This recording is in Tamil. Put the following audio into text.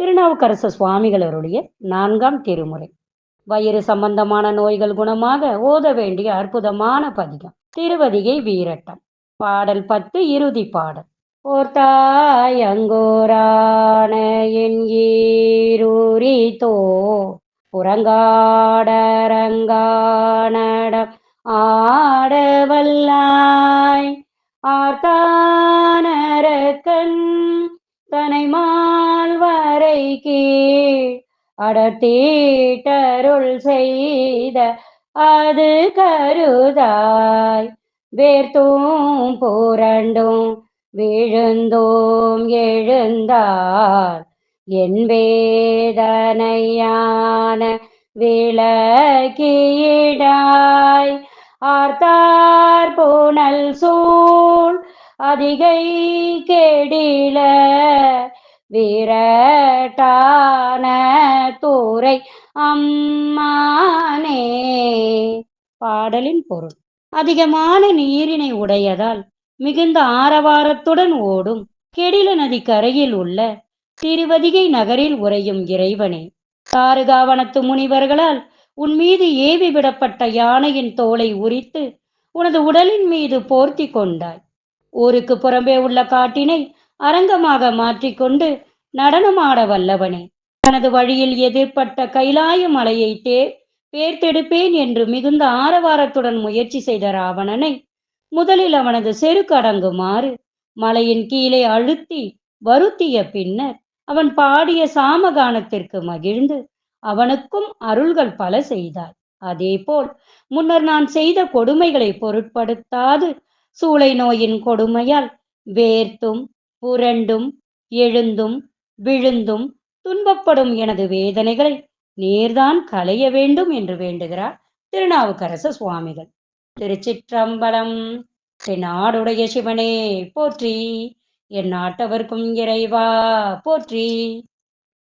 திருநாவுக்கரசு சுவாமிகளருடைய நான்காம் திருமுறை. வயிறு சம்பந்தமான நோய்கள் குணமாக ஓத வேண்டிய அற்புதமான பதிகம். திருவதிகை வீரட்டம். பாடல் பத்து இறுதி பாடல். ஓர்த்தாய் அங்கோரான என் ஈரூரித்தோ புறங்காடரங்கானடம் ஆடவல்லாய் ஆர்த்தா கீழ் அடத்தீட்டருள் செய்த அது கருதாய். வேர்த்தும் புரண்டும் விழுந்தோம் எழுந்தார் என் வேதனையான விளக்கியிடாய். ஆர்த்தார் புனல் சூழ் அதிகை கேடில விரட்டான தூரை அம்மானே. பாடலின் பொருள். அதிகமான நீரினை உடையதால் மிகுந்த ஆரவாரத்துடன் ஓடும் கெடில நதி கரையில் உள்ள திருவதிகை நகரில் உறையும் இறைவனே. சாருகாவனத்து முனிவர்களால் உன் மீது ஏவி விடப்பட்ட யானையின் தோலை உரித்து உனது உடலின் மீது போர்த்தி கொண்டாய். ஊருக்கு புறம்பே உள்ள காட்டினை அரங்கமாக மாற்றிக்கொண்டு நடனமாட வல்லவனே. தனது வழியில் எதிர்ப்பட்ட கைலாய மலையை தே பேர்த்தெடுப்பேன் என்று மிகுந்த ஆரவாரத்துடன் முயற்சி செய்த ராவணனை முதலில் அவனது செருக்கு அடங்குமாறு மலையின் கீழே அழுத்தி வருத்திய பின்னர் அவன் பாடிய சாமகானத்திற்கு மகிழ்ந்து அவனுக்கும் அருள்கள் பல செய்தாய் அதேபோல் முன்னர் நான் செய்த கொடுமைகளை பொருட்படுத்தாது சூளை நோயின் கொடுமையால் வேர்த்தும் புரண்டும் எழுந்தும் விழுந்தும் துன்பப்படும் எனது வேதனைகளை நேர்தான் களைய வேண்டும் என்று வேண்டுகிறார் திருநாவுக்கரசு சுவாமிகள். திருச்சிற்றம்பலம் தென்னாடுடைய சிவனே போற்றி. என் நாட்டவர்க்கும் இறைவா போற்றி.